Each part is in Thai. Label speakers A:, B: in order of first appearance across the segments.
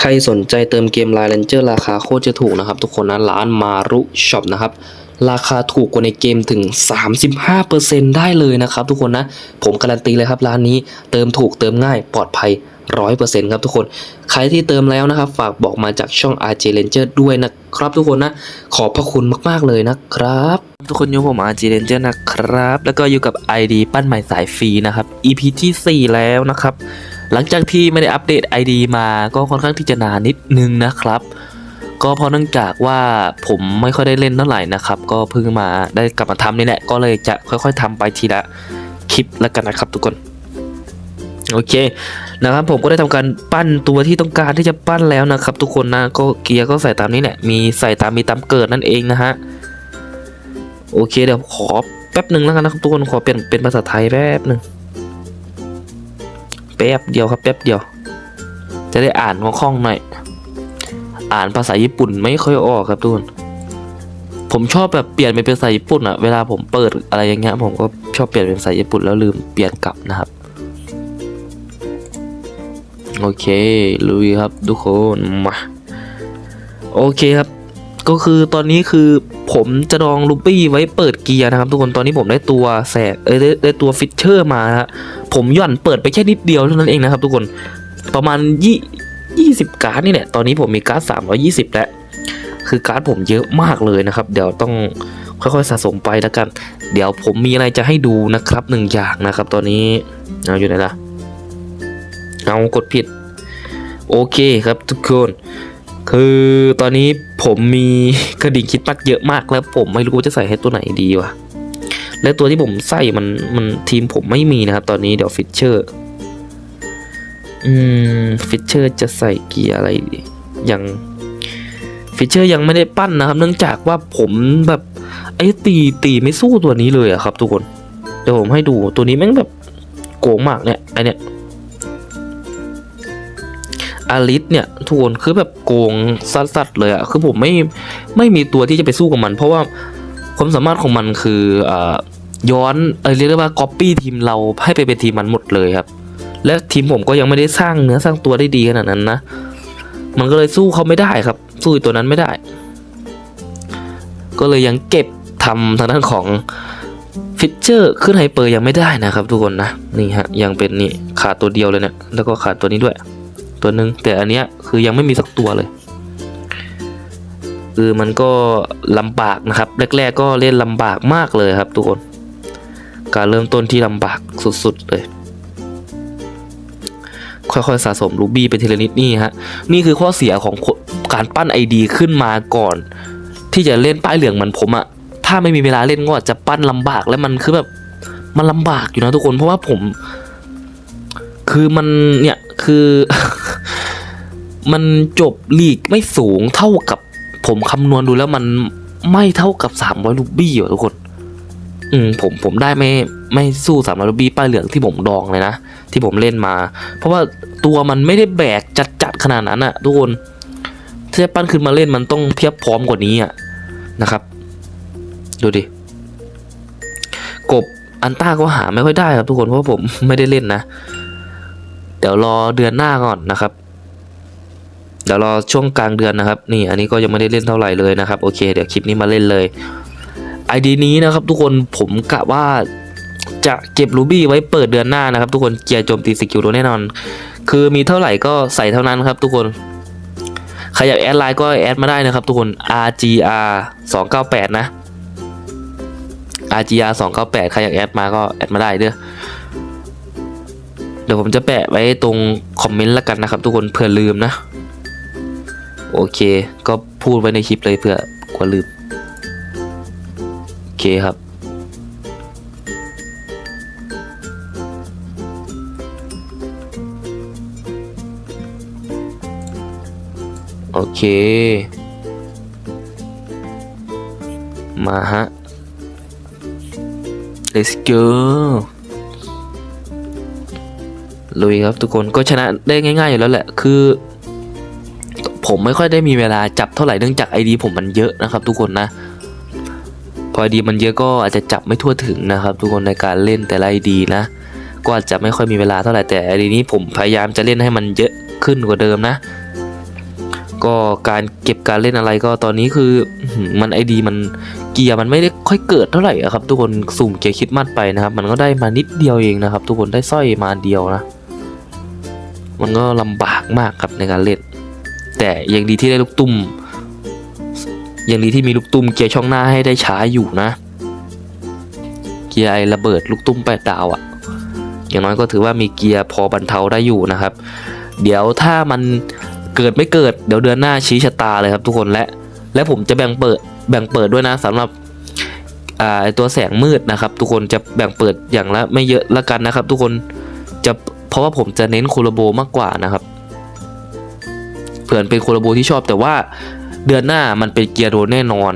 A: ใครสนใจเติมเกม Line Ranger ราคาโคตรจะถูกนะครับ ทุกคนนะร้านมารุช็อปนะครับราคาถูกกว่าในเกมถึง 35%ได้เลยนะครับทุกคนนะ ผมการันตีเลยครับร้านนี้เติมถูกเติมง่ายปลอดภัย 100%ครับทุกคน ใครที่เติมแล้วนะครับ ฝากบอกมาจากช่อง RJ Ranger ด้วยนะครับทุกคนนะ ขอบพระคุณมาก ๆ เลยนะครับ ทุกคนอยู่ผม RJ Ranger นะครับ แล้วก็อยู่กับ ID ปั้นใหม่สายฟรีนะครับ EP ที่ 4 แล้วนะครับ หลังจากที่ไม่ได้อัปเดต ID มาก็ค่อนข้างที่จะนานนิดนึงนะครับ ก็เพราะเนื่องจากว่าผมไม่ค่อยได้เล่นเท่าไหร่นะครับ ก็เพิ่งมาได้กลับมาทำนี่แหละก็เลยจะค่อยๆทำไปทีละคลิปแล้วกันนะครับทุกคนโอเคนะครับผมก็ได้ทำการปั้นตัวที่ต้องการที่จะปั้นแล้วนะครับ ทุกคนนะก็เกียร์ก็ใส่ตามนี้แหละมีใส่ตามมีตามเกิดนั่นเองนะฮะโอเคเดี๋ยวขอแป๊บหนึ่งแล้วกันนะครับทุกคนขอเปลี่ยนเป็นภาษาไทยแป๊บหนึ่ง แป๊บเดียวครับแป๊บเดียว จะได้อ่านคล่องหน่อย อ่านภาษาญี่ปุ่นไม่ค่อยออกครับทุกคนผมชอบแบบเปลี่ยนเป็นภาษาญี่ปุ่นอะเวลาผมเปิดอะไรอย่างเงี้ยผมก็ชอบเปลี่ยนเป็นภาษาญี่ปุ่นแล้วลืมเปลี่ยนกลับนะครับ โอเคลุยครับทุกคนมาโอเคครับ ก็คือตอนนี้คือผมจะลองลูปี้ไว้เปิดเกียร์นะครับ ทุกคนตอนนี้ผมได้ตัวแสกเอ้ยได้ได้ตัวฟิชเชอร์มาฮะผมหย่อนเปิดไปแค่นิดเดียวเท่านั้นเองนะครับ ทุกคนประมาณยี่ยี่สิบการ์ดนี่แหละตอนนี้ผมมีการ์ดสามร้อยี่สิบแล้วคือการ์ดผมเยอะมากเลยนะครับ เดี๋ยวต้องค่อยๆสะสมไปแล้วกัน เดี๋ยวผมมีอะไรจะให้ดูนะครับหนึ่งอย่างนะครับ ตอนนี้เอาอยู่ไหนล่ะเอากดผิด โอเคครับทุกคน คือตอนนี้ผมมีกระดิ่งคิดปักเยอะมากแล้วผมไม่รู้จะใส่ให้ตัวไหนดีวะและตัวที่ผมใส่มันมันทีมผมไม่มีนะครับ ตอนนี้เดี๋ยวฟิชเชอร์อืมฟิชเชอร์จะใส่เกียร์อะไรดียังฟิชเชอร์ยังไม่ได้ปั้นนะครับ เนื่องจากว่าผมแบบไอ้ตีตีไม่สู้ตัวนี้เลยอะครับ ทุกคนเดี๋ยวผมให้ดูตัวนี้แม่งแบบโกงมากเนี่ยไอเนี่ย อาริสเนี่ยทุกคนคือแบบโกงสัดๆเลยอะคือผมไม่ไม่มีตัวที่จะไปสู้กับมัน เพราะว่าความสามารถของมันคืออย้อนเออเรียกได้ว่าก๊อปปี้ทีมเราให้ไปเป็นทีมมันหมดเลยครับ และทีมผมก็ยังไม่ได้สร้างเนื้อสร้างตัวได้ดีขนาดนั้นนะ มันก็เลยสู้เขาไม่ได้ครับ สู้ตัวนั้นไม่ได้ ก็เลยยังเก็บทำทางด้านของฟิชเชอร์ขึ้นไฮเปอร์ยังไม่ได้นะครับทุกคนนะ นี่ฮะยังเป็นนี่ขาดตัวเดียวเลยเนี่ยแล้วก็ขาดตัวนี้ด้วย ตัวหนึ่งแต่อันเนี้ยคือยังไม่มีสักตัวเลย คือมันก็ลำบากนะครับ แรก ๆ ก็เล่นลำบากมากเลยครับ ทุกคน การเริ่มต้นที่ลำบากสุด ๆ เลย ค่อยๆสะสมรูบี้ไปทีละนิดนี่ฮะนี่คือข้อเสียของการปั้นไอดีขึ้นมาก่อน ที่จะเล่นป้ายเหลืองเหมือนผมอะถ้าไม่มีเวลาเล่นก็อาจจะปั้นลำบากแล้วมันคือแบบมันลำบากอยู่นะทุกคนเพราะว่าผม คือมันเนี่ยคือ มันจบลีกไม่สูงเท่ากับผมคำนวณดูแล้วมันไม่เท่ากับสามร้อยลูบี้อะทุกคน อืมผมผมได้ไม่ไม่สู้สามร้อยลูบี้ป้ายเหลืองที่ผมดองเลยนะ ที่ผมเล่นมา เพราะว่าตัวมันไม่ได้แบกจัดจัดๆขนาดนั้นอะทุกคนถ้าจะปั้นขึ้นมาเล่นมันต้องเพียบพร้อมกว่านี้อะนะครับ ดูดิ กบอันต้าก็หาไม่ค่อยได้ครับทุกคนเพราะผมไม่ได้เล่นนะ เดี๋ยวรอเดือนหน้าก่อนนะครับ เดี๋ยวรอช่วงกลางเดือนนะครับ นี่อันนี้ก็ยังไม่ได้เล่นเท่าไหร่เลยนะครับ โอเค เดี๋ยวคลิปนี้มาเล่นเลยไอดีนี้นะครับ ทุกคนผมกะว่าจะเก็บรูบี้ไว้เปิดเดือนหน้านะครับ ทุกคนเกียร์โจมตีสกิลโดนแน่นอน คือมีเท่าไหร่ก็ใส่เท่านั้นครับ ทุกคนใครอยากแอดไลน์ก็แอดมาได้นะครับ ทุกคน RGR 298นะ RGR 298ใครอยากแอดมาก็แอดมาได้เด้อเดี๋ยวผมจะแปะไว้ตรงคอมเมนต์แล้วกันนะครับ ทุกคนเผื่อลืมนะ โอเค ก็พูดไว้ในคลิปเลยเผื่อกลัวลืมโอเคครับ โอเค มาฮะ let's go ลุยครับทุกคนก็ชนะได้ง่ายๆอยู่แล้วแหละ คือ ผมไม่ค่อยได้มีเวลาจับเท่าไหร่เนื่องจากไอดีผมมันเยอะนะครับ ทุกคนนะ พอไอดีมันเยอะก็อาจจะจับไม่ทั่วถึงนะครับ ทุกคนในการเล่นแต่ละไอดีนะ ก็อาจจะไม่ค่อยมีเวลาเท่าไหร่แต่ไอดีนี้ผมพยายามจะเล่นให้มันเยอะขึ้นกว่าเดิมนะ ก็การเก็บการเล่นอะไรก็ตอนนี้คือมันไอดีมันเกียร์มันไม่ได้ค่อยเกิดเท่าไหร่ครับทุกคนสุ่มเกียร์คิดมัดไปนะครับ มันก็ได้มานิดเดียวเองนะครับ ทุกคนได้สร้อยมาเดียวนะมันก็ลำบากมากครับในการเล่น แต่ยังดีที่ได้ลูกตุ้ม ยังดีที่มีลูกตุ้มเกียร์ช่องหน้าให้ได้ช้าอยู่นะ เกียร์ไอระเบิดลูกตุ้มแปดดาวอะอย่างน้อยก็ถือว่ามีเกียร์พอบรรเทาได้อยู่นะครับ เดี๋ยวถ้ามันเกิดไม่เกิดเดี๋ยวเดือนหน้าชี้ชะตาเลยครับทุกคนและและผมจะแบ่งเปิดแบ่งเปิดด้วยนะสำหรับไอตัวแสงมืดนะครับ ทุกคนจะแบ่งเปิดอย่างละไม่เยอะละกันนะครับ ทุกคนจะเพราะว่าผมจะเน้นคโลโบมากกว่านะครับ ผื่อเป็นโคโลโบที่ชอบแต่ว่าเดือนหน้ามันเป็นเกียร์โดนแน่นอน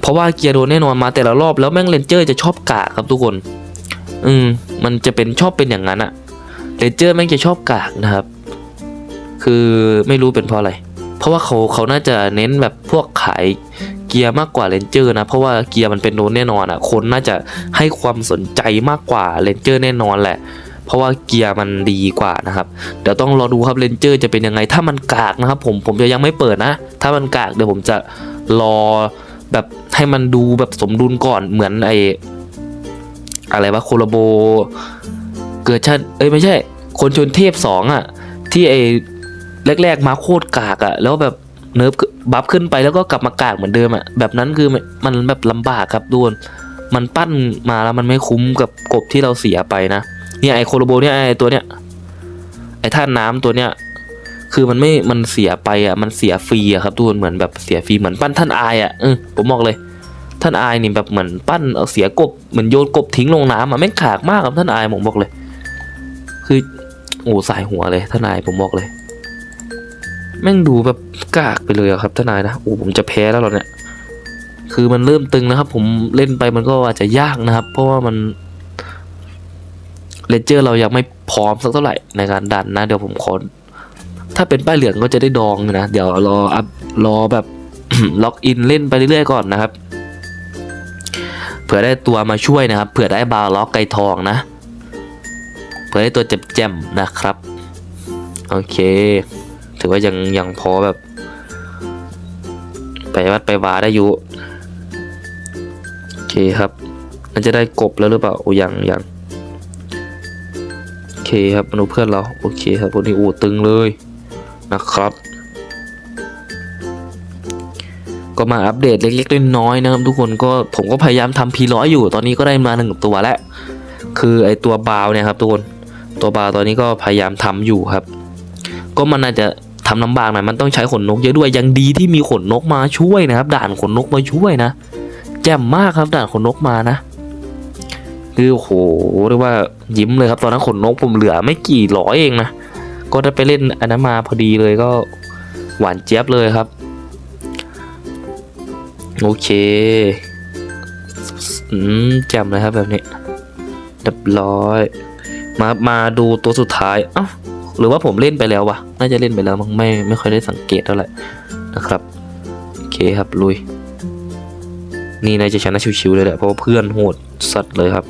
A: เพราะว่าเกียร์โดนแน่นอนมาแต่ละรอบแล้วแม่งเลนเจอร์จะชอบกากครับทุกคน อืมมันจะเป็นชอบเป็นอย่างนั้นอะเลนเจอร์แม่งจะชอบกากนะครับ คือไม่รู้เป็นเพราะอะไร เพราะว่าเขาเขาน่าจะเน้นแบบพวกขายเกียร์มากกว่าเลนเจอร์นะ เพราะว่าเกียร์มันเป็นโดนแน่นอนอะคนน่าจะให้ความสนใจมากกว่าเลนเจอร์แน่นอนแหละ ราะว่าเกียร์มันดีกว่านะครับเดี๋ยวต้องรอดูครับเลนเจอร์จะเป็นยังไงถ้ามันกากนะครับ ผมผมจะยังไม่เปิดนะ ถ้ามันกากเดี๋ยวผมจะรอแบบให้มันดูแบบสมดุลก่อนเหมือนไออะไรวะโคโลโบเกิดชันเอ้ยไม่ใช่ คนชนเทพสองอะที่ไอแรก ๆ มาโคตรกากอะแล้วแบบเนิร์ฟบัฟขึ้นไปแล้วก็กลับมากากเหมือนเดิมอะแบบนั้นคือมันแบบลำบากครับดวนมันปั้นมาแล้วมันไม่คุ้มกับกบที่เราเสียไปนะ เนี่ยไอโคโลโบเนี่ยไอตัวเนี้ยไอท่าน้ำตัวเนี้ยคือมันไม่มันเสียไปอะมันเสียฟรีอะครับทุกคนเหมือนแบบเสียฟรีเหมือนปั้นท่านอายอะเออผมบอกเลยท่านอายนี่แบบเหมือนปั้นเอาเสียกบเหมือนโยนกบทิ้งลงน้ำอะแม่งขากมากครับท่านอายผมบอกเลย คือโอ้สายหัวเลยท่านอายผมบอกเลย แม่งดูแบบกากไปเลยอะครับท่านอายนะโอ้ผมจะแพ้แล้วเหรอเนี่ยคือมันเริ่มตึงนะครับ ผมเล่นไปมันก็อาจจะยากนะครับ เพราะว่ามัน เลนเจอร์เรายังไม่พร้อมสักเท่าไหร่ในการดันนะ เดี๋ยวผมขอถ้าเป็นป้ายเหลืองก็จะได้ดองนะ เดี๋ยวรออัพรอแบบ ล็อกอินเล่นไปเรื่อยๆก่อนนะครับ เผื่อได้ตัวมาช่วยนะครับ เผื่อได้บาร์ล็อกไก่ทองนะ เผื่อได้ตัวเจ็บๆนะครับ โอเค ถือว่ายังยังพอแบบ ไปวัดไปวาได้อยู่ โอเคครับน่าจะได้กบแล้วหรือเปล่าโอ้ยังยัง คครับมนุษย์เพื่อนเราโอเคครับวกนี้โอ้ตึงเลยนะครับ ก็มาอัปเดตเล็กๆน้อยๆนะครับทุกคนก็ผมก็พยายามทำพีร้อยอยู่ตอนนี้ก็ได้มาหนึ่งตัวแล้ว คือไอตัวบาวเนี่ยครับทุกคนตัวบาวตอนนี้ก็พยายามทำอยู่ครับ ก็มันน่าจะทำลำบากหน่อยมันต้องใช้ขนนกเยอะด้วยยังดีที่มีขนนกมาช่วยนะครับ ด่านขนนกมาช่วยนะแจ่มมากครับด่านขนนกมานะ คือโหเรียกว่ายิ้มเลยครับ ตอนนั้นขนนกผมเหลือไม่กี่ร้อยเองนะ ก็ได้ไปเล่นอันนั้นมาพอดีเลยก็หวานเจี๊ยบเลยครับ โอเคอืมจ่มเลยครับแบบนี้เรียบร้อย มามาดูตัวสุดท้ายเอ้าหรือว่าผมเล่นไปแล้ววะน่าจะเล่นไปแล้วมั้งไม่ไม่ค่อยได้สังเกตเท่าไหร่นะครับโอเคครับลุย นี่นายจะชนะชิวๆเลยแหละเพราะว่าเพื่อนโหดสัตว์เลยครับ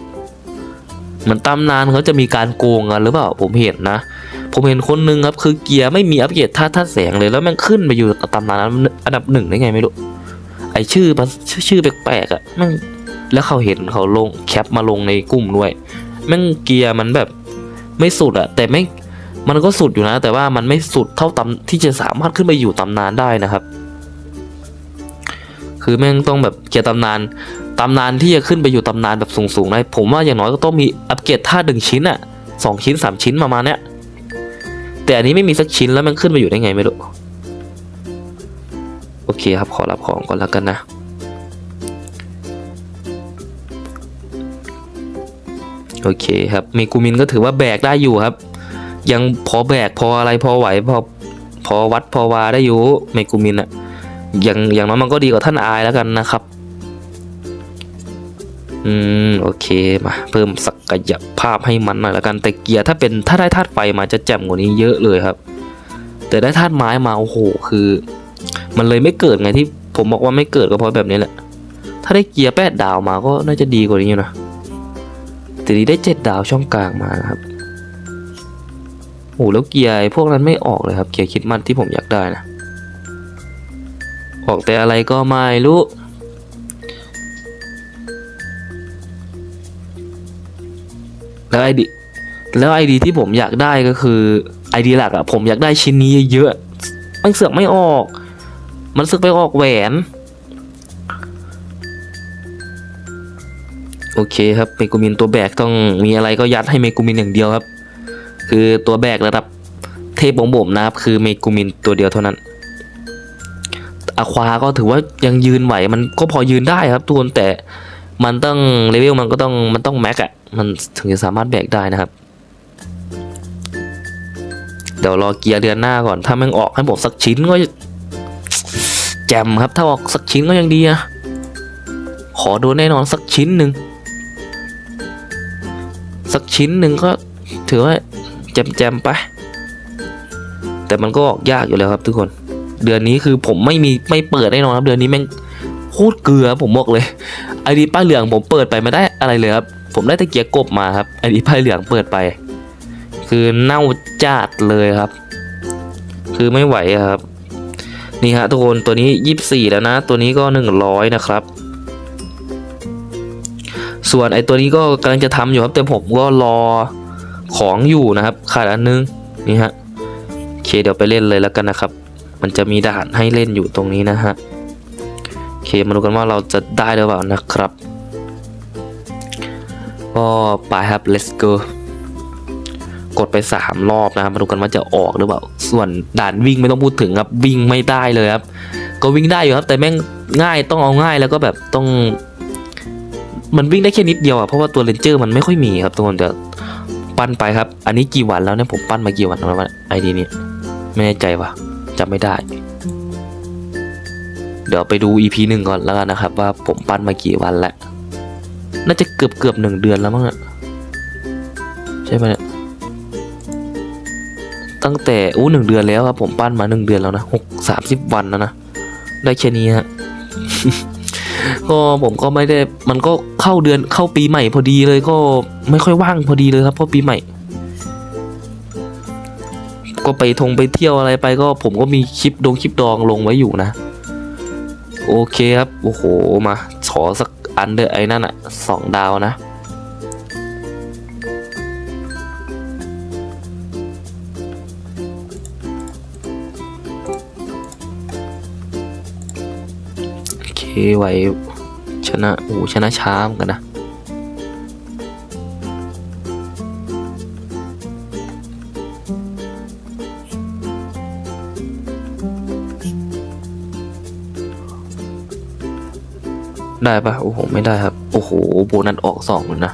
A: เหมือนตำนานเขาจะมีการโกงกันหรือเปล่าผมเห็นนะ ผมเห็นคนนึงครับคือเกียร์ไม่มีอัปเกรดท่าท่าแสงเลยแล้วแม่งขึ้นไปอยู่ตำนานอันดับหนึ่งได้ไงไม่รู้ไอชื่อชื่อชื่อแปลกๆอะ่ะแม่งแล้วเขาเห็นเขาลงแคปมาลงในกลุ่มด้วยแม่งเกียร์มันแบบไม่สุดอะแต่ไม่มันก็สุดอยู่นะ แต่ว่ามันไม่สุดเท่าตำที่จะสามารถขึ้นไปอยู่ตำนานได้นะครับ คือแม่งต้องแบบเกียร์ตำนาน ตำนานที่จะขึ้นไปอยู่ตำนานแบบสูงๆได้ผมว่าอย่างน้อยก็ต้องมีอัปเกรดท่าหนึ่งชิ้นอะสองชิ้นสามชิ้นประมาณเนี้ยแต่อันนี้ไม่มีสักชิ้นแล้วมันขึ้นไปอยู่ได้ไงไม่รู้โอเคครับขอรับของก่อนแล้วกันนะ โอเคครับเมกูมินก็ถือว่าแบกได้อยู่ครับ ยังพอแบกพออะไรพอไหวพอพอวัดพอวาได้อยู่เมกูมินอะอย่างอย่างน้อยมันก็ดีกว่าท่านอายแล้วกันนะครับ อืมโอเคมาเพิ่มศักยภาพให้มันหน่อยล้วกันแต่เกียร์ถ้าเป็นถ้าได้ธาตุไฟมาจะแจ่มกว่านี้เยอะเลยครับ แต่ได้ธาตุไม้มาโอ้โหคือ มันเลยไม่เกิดไงที่ผมบอกว่าไม่เกิดก็เพราะแบบนี้แหละ ถ้าได้เกียร์แปดดาวมาก็น่าจะดีกว่านี้อยู่นะแต่นี้ได้เจ็ดดาวช่องกลางมานะครับโอ้แล้วเกียร์พวกนั้นไม่ออกเลยครับเกียร์คิดมันที่ผมอยากได้นะออกแต่อะไรก็ไม่รู้ แล้วไอดีแล้วไอดีที่ผมอยากได้ก็คือไอดีหลักอะผมอยากได้ชิ้นนี้เยอะๆมันเสือกไม่ออก มันเสือกไปออกแหวน โอเคครับเมกูมินตัวแบกต้องมีอะไรก็ยัดให้เมกูมินอย่างเดียวครับ คือตัวแบกระดับเทพของผมนะครับ คือเมกูมินตัวเดียวเท่านั้นอะควาก็ถือว่ายังยืนไหว มันก็พอยืนได้ครับทุกคนแต่มันต้องเลเวลมันก็ต้องมันต้องแม็กอะ มันถึงจะสามารถแบกได้นะครับ เดี๋ยวรอเกียร์เดือนหน้าก่อน ถ้าม่งออกให้ผมสักชิ้นก็แจมครับ ถ้าออกสักชิ้นก็ยังดีอะขอโดนแน่นอนสักชิ้นหนึ่งสักชิ้นหนึ่งก็ถือว่าแจมแจมๆไป แต่มันก็ออกยากอยู่แล้วครับทุกคน เดือนนี้คือผมไม่มีไม่เปิดแน่นอนครับ เดือนนี้แม่งโคตรเกลือผมบอกเลยไอดีป้าเหลืองผมเปิดไปไม่ได้อะไรเลยครับ ผมได้ตะเกียร์กบมาครับไอดีป้ายเหลืองเปิดไป คือเน่าจัดเลยครับ คือไม่ไหวครับ นี่ฮะทุกคนตัวนี้ยี่สี่แล้วนะ ตัวนี้ก็หนึ่งร้อยนะครับ ส่วนไอตัวนี้ก็กำลังจะทำอยู่ครับ แต่ผมก็รอของอยู่นะครับ ขาดอันนึงนี่ฮะโอเคเดี๋ยวไปเล่นเลยแล้วกันนะครับ มันจะมีด่านให้เล่นอยู่ตรงนี้นะฮะโอเคมาดูกันว่าเราจะได้หรือเปล่านะครับ ก็ไปครับ let's go กดไปสามรอบนะครับมาดูกันว่าจะออกหรือเปล่า ส่วนด่านวิ่งไม่ต้องพูดถึงครับ วิ่งไม่ได้เลยครับ ก็วิ่งได้อยู่ครับ แต่แม่งง่ายต้องเอาง่ายแล้วก็แบบต้อง มันวิ่งได้แค่นิดเดียวอะเพราะว่าตัวเรนเจอร์มันไม่ค่อยมีครับทุกคนเดี๋ยวปั้นไปครับ อันนี้กี่วันแล้วเนี่ยผมปั้นมากี่วันแล้ววะไอดีนี้ไม่แน่ใจว่ะจำไม่ได้ เดี๋ยวไปดู EP หนึ่งก่อนแล้วกันนะครับ ว่าผมปั้นมากี่วันแล้ว น่าจะเกือบเกือบหนึ่งเดือนแล้วมั้งอะใช่ไหมเนี่ยตั้งแต่อู้หนึ่งเดือนแล้วครับผมปั้นมาหนึ่งเดือนแล้วนะหกสามสิบวันแล้วนะได้แค่นี้ฮะก็ผมก็ไม่ได้มันก็เข้าเดือนเข้าปีใหม่พอดีเลยก็ไม่ค่อยว่างพอดีเลยครับเพราะปีใหม่ ก็ไปทงไปเที่ยวอะไรไปก็ผมก็มีคลิปดงคลิปดองลงไว้อยู่นะ โอเคครับ โอ้โหมาขอสัก อันเดอร์ไอ้นั่นอะสองดาวนะโอเคไหวชนะโอ้ชนะช้าเหมือนกันนะ ได้ปะโอ้โห ไม่ได้ครับ โอ้โห โบนัสออกสองเลยนะ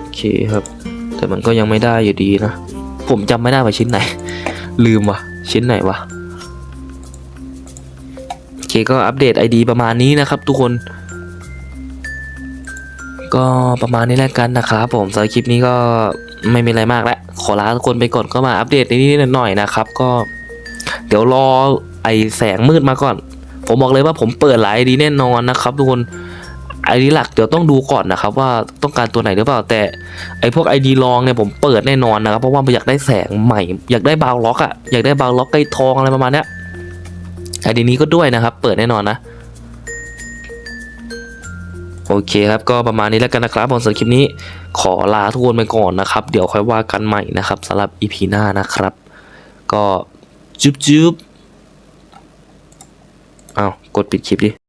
A: โอเคครับ แต่มันก็ยังไม่ได้อยู่ดีนะ ผมจำไม่ได้ว่าชิ้นไหน ลืมว่ะ ชิ้นไหนวะโอเคก็อัปเดต ID ประมาณนี้นะครับทุกคนก็ประมาณนี้แล้วกันนะครับผมสำหรับคลิปนี้ก็ ไม่มีอะไรมากแล้วขอลาทุกคนไปก่อนก็มาอัปเดตนิดๆหน่อยๆนะครับ ก็ เดี๋ยวรอไอแสงมืดมาก่อน ผมบอกเลยว่าผมเปิดหลาย ID แน่นอนนะครับ ทุกคนไอดีหลักเดี๋ยวต้องดูก่อนนะครับ ว่าต้องการตัวไหนหรือเปล่าแต่ไอพวกไอดีลองเนี่ยผมเปิดแน่นอนนะครับ เพราะว่าอยากได้แสงใหม่ อยากได้บาวล็อกอะอยากได้บาวล็อกไกทองอะไรประมาณเนี้ยไอดีนี้ก็ด้วยนะครับ เปิดแน่นอนนะ โอเคครับก็ประมาณนี้แล้วกันนะครับผมสำหรับคลิปนี้ขอลาทุกคนไปก่อนนะครับ เดี๋ยวค่อยว่ากันใหม่นะครับสำหรับอีพีหน้านะครับ ก็จุ๊บจุ๊บอ้าวกดปิดคลิปดิ